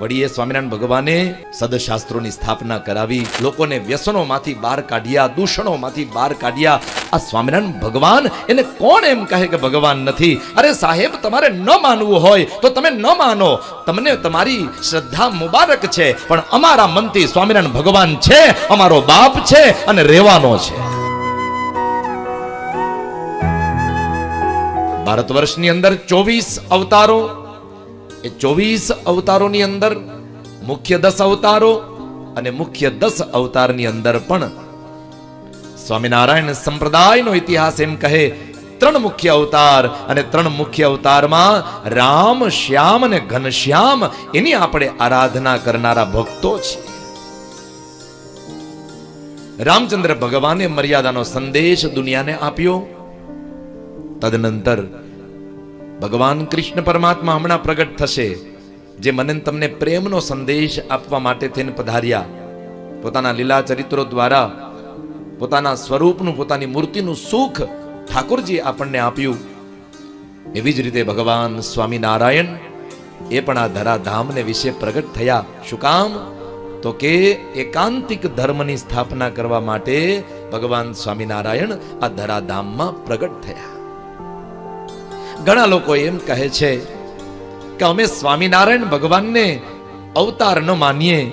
વળી સ્વામિનારાયણ ભગવાને સદશાસ્ત્રોની સ્થાપના કરાવી, લોકોને વ્યસનોમાંથી બહાર કાઢ્યા, દૂષણોમાંથી બહાર કાઢ્યા. આ સ્વામિનારાયણ ભગવાન એને કોણ એમ કહે કે ભગવાન નથી? અરે સાહેબ, તમારે ન માનવું હોય તો તમે ન માનો. તમને તમારી શ્રદ્ધા મુબારક છે, પણ અમારા મનથી સ્વામિનારાયણ ભગવાન છે, અમારો બાપ છે અને રહેવાનો છે. ભારત વર્ષની અંદર ચોવીસ અવતારો એ ચોવીસ અવતારોની અંદર, મુખ્ય દસ અવતારો અને મુખ્ય દસ અવતારની અંદર પણ સ્વામિનારાયણ સંપ્રદાયનો ઇતિહાસ એમ કહે, ત્રણ મુખ્ય અવતાર અને ત્રણ મુખ્ય અવતારમાં રામ, શ્યામ અને ઘનશ્યામ એની આપણે આરાધના કરનારા ભક્તો છીએ. રામચંદ્ર ભગવાને મર્યાદાનો સંદેશ દુનિયાને આપ્યો. તદનંતર ભગવાન કૃષ્ણ પરમાત્મા હમણાં પ્રગટ થશે, જે મને તમને પ્રેમનો સંદેશ આપવા માટે થઈને પધાર્યા. પોતાના લીલા ચરિત્રો દ્વારા, પોતાના સ્વરૂપનું, પોતાની મૂર્તિનું સુખ ઠાકોરજી આપણને આપ્યું. એવી જ રીતે ભગવાન સ્વામિનારાયણ એ પણ આ ધરાધામને વિશે પ્રગટ થયા. શું કામ? તો કે એકાંતિક ધર્મની સ્થાપના કરવા માટે ભગવાન સ્વામિનારાયણ આ ધરાધામમાં પ્રગટ થયા. ઘણા લોકો એમ કહે છે કે અમે સ્વામિનારાયણ ભગવાનને અવતાર ન માનીએ.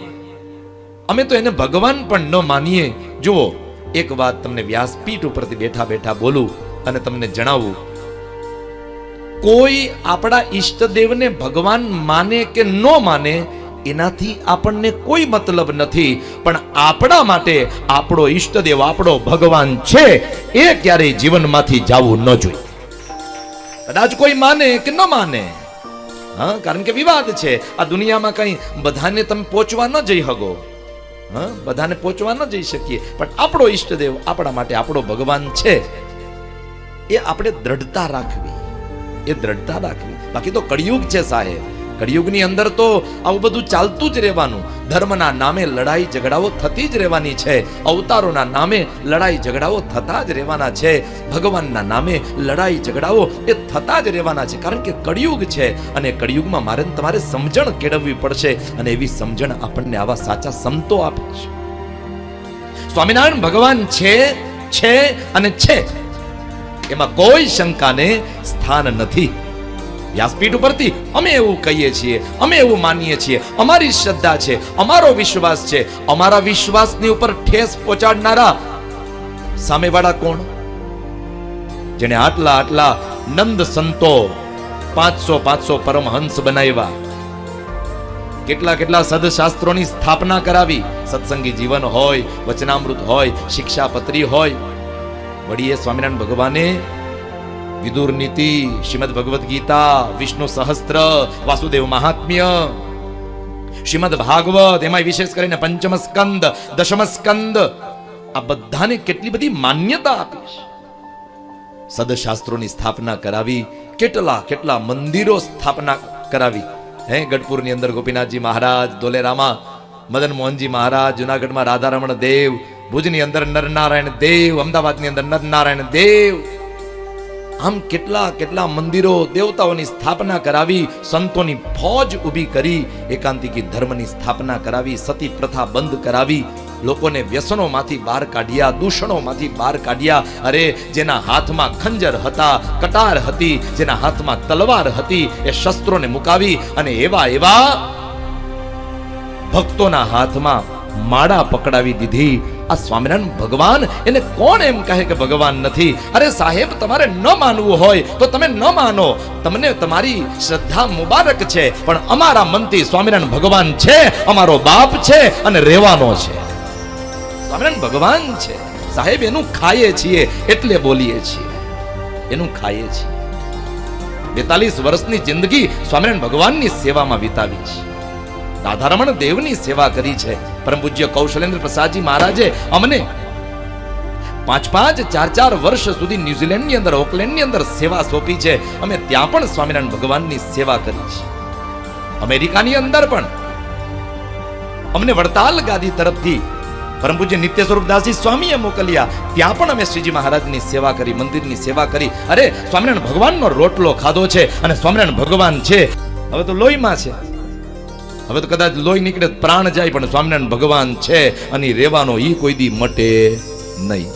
અમે તો એને ભગવાન પણ ન માનીએ. જુઓ, એક વાત તમને વ્યાસપીઠ ઉપરથી બેઠા બેઠા બોલું અને તમને જણાવું. કોઈ આપણા ઈષ્ટદેવને ભગવાન માને કે ન માને, એનાથી આપણને કોઈ મતલબ નથી. પણ આપણા માટે આપણો ઈષ્ટદેવ આપણો ભગવાન છે. એ ક્યારેય જીવનમાંથી જવું ન જોઈએ. કદાચ કોઈ માને કે ન માને. હા, કારણ કે વિવાદ છે. આ દુનિયામાં કઈ બધાને તમે પહોંચવા ન જઈ હગો. હા, બધાને પહોંચવા ન જઈ શકીએ. પણ આપણો ઈષ્ટદેવ આપણા માટે આપણો ભગવાન છે. એ આપણે દ્રઢતા રાખવી. એ દ્રઢતા રાખવી. બાકી તો કળિયુગ છે સાહેબ. કળિયુગની અંદર તો આવું બધું ચાલતું જ રહેવાનું. ધર્મના નામે લડાઈ ઝઘડાઓ થતી જ રહેવાની છે. અવતારોના નામે લડાઈ ઝઘડાઓ થતા જ રહેવાના છે. ભગવાનના નામે લડાઈ ઝઘડાઓ એ થતા જ રહેવાના છે. કારણ કે કળિયુગ છે અને કળિયુગમાં મારે તમારે સમજણ કેળવવી પડશે અને એવી સમજણ આપણને આવા સાચા સંતો આપે છે. સ્વામિનારાયણ ભગવાન છે છે અને છે. એમાં કોઈ શંકાને સ્થાન નથી. વ્યાસપીઠ ઉપરથી અમે એવું કહીએ છીએ, અમે એવું માનીએ છીએ, અમારી શ્રદ્ધા છે, અમારો વિશ્વાસ છે, અમારા વિશ્વાસની ઉપર ઠેસ પહોંચાડનારા સામેવાળા કોણ? જેને આટલા આટલા નંદ સંતો પાંચસો પાંચસો પરમહંસ બનાવ્યા. કેટલા કેટલા સદશાસ્ત્રોની સ્થાપના કરાવી. સત્સંગી જીવન હોય, વચનામૃત હોય, શિક્ષાપત્રી હોય. વળી સ્વામિનારાયણ ભગવાને વિદુર નીતિ શ્રીમદ ભગવદ્ ગીતા વિષ્ણુ સહસ્ત્ર વાસુદેવ મહાત્મ્ય શ્રીમદ ભાગવત એમાં વિશેષ કરીને પંચમ સ્કંદ દશમ સ્કંદ આ બધાને કેટલી બધી માન્યતા આપી સદશાસ્ત્રોની સ્થાપના કરાવી કેટલા કેટલા મંદિરો સ્થાપના કરાવી હે ગઢપુરની અંદર ગોપીનાથજી મહારાજ દોલેરામાં મદન મોહનજી મહારાજ જુનાગઢમાં રાધારમણ દેવ ભુજની અંદર નરનારાયણ દેવ અમદાવાદની અંદર નરનારાયણ દેવ આમ કેટલા કેટલા મંદિરો દેવતાઓની સ્થાપના કરાવી, સંતોની ફોજ ઊભી કરી, એકાંતિકી ધર્મની સ્થાપના કરાવી, સતી પ્રથા બંધ કરાવી, લોકોને વ્યસનોમાંથી બહાર કાઢ્યા, દૂષણોમાંથી બહાર કાઢ્યા. અરે, જેના હાથમાં ખંજર હતા, કટાર હતી, જેના હાથમાં તલવાર હતી, એ શસ્ત્રોને મુકાવી અને એવા એવા ભક્તોના હાથમાં માળા પકડાવી દીધી. આ સ્વામિનારાયણ ભગવાન એને કોણ એમ કહે કે ભગવાન નથી? અરે સાહેબ, તમારે ન માનવું હોય તો તમે ન માનો. તમને તમારી શ્રદ્ધા મુબારક છે, પણ અમારા મનથી સ્વામિનારાયણ ભગવાન છે, અમારો બાપ છે અને રહેવાનો છે. સ્વામિનારાયણ ભગવાન છે. સાહેબ, એનું ખાઈએ છીએ, એટલે બોલીએ છીએ. એનું ખાઈએ છીએ. બેતાલીસ વર્ષની જિંદગી સ્વામિનારાયણ ભગવાનની સેવામાં વિતાવી છે. રાધારમણ દેવની સેવા કરી છે. પરમ પૂજ્ય કૌશલેન્દ્ર પ્રસાદજી મહારાજે અમને પાંચ પાંચ ચાર ચાર વર્ષ સુધી ન્યુઝીલેન્ડની અંદર, ઓકલેન્ડની અંદર સેવા સોંપી છે. અમે ત્યાં પણ સ્વામિનારાયણ ભગવાનની સેવા કરી છે. અમેરિકાની અંદર પણ. અમને વડતાલ ગાદી તરફથી પરમ પૂજ્ય નિત્ય સ્વરૂપદાસજી સ્વામીએ મોકલ્યા. ત્યાં પણ અમે શ્રીજી મહારાજની સેવા કરી, મંદિરની સેવા કરી. અરે, સ્વામિનારાયણ ભગવાનનો રોટલો ખાધો છે અને સ્વામિનારાયણ ભગવાન છે. હવે તો લોહીમાં છે. હવે તો કદાચ લોહી નીકળે પ્રાણ જાય, પણ સ્વામિનારાયણ ભગવાન છે અને રહેવાનો ઈ કોઈ દી મટે નહીં.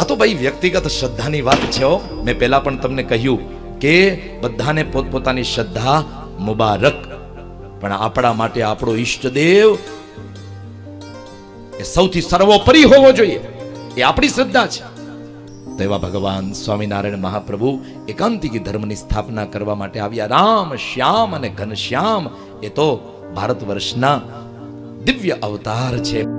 આ તો ભાઈ વ્યક્તિગત શ્રદ્ધાની વાત છે મેં પહેલા પણ તમને કહ્યું કે બધાને પોતપોતાની શ્રદ્ધા મુબારક. પણ આપણા માટે આપણો ઈષ્ટદેવ એ સૌથી સર્વોપરી હોવો જોઈએ. એ આપણી શ્રદ્ધા છે. તો એવા ભગવાન સ્વામિનારાયણ મહાપ્રભુ એકાંતિકી ધર્મની સ્થાપના કરવા માટે આવ્યા. રામ શ્યામ અને ઘનશ્યામ. એ તો ભારત વર્ષના દિવ્ય અવતાર છે.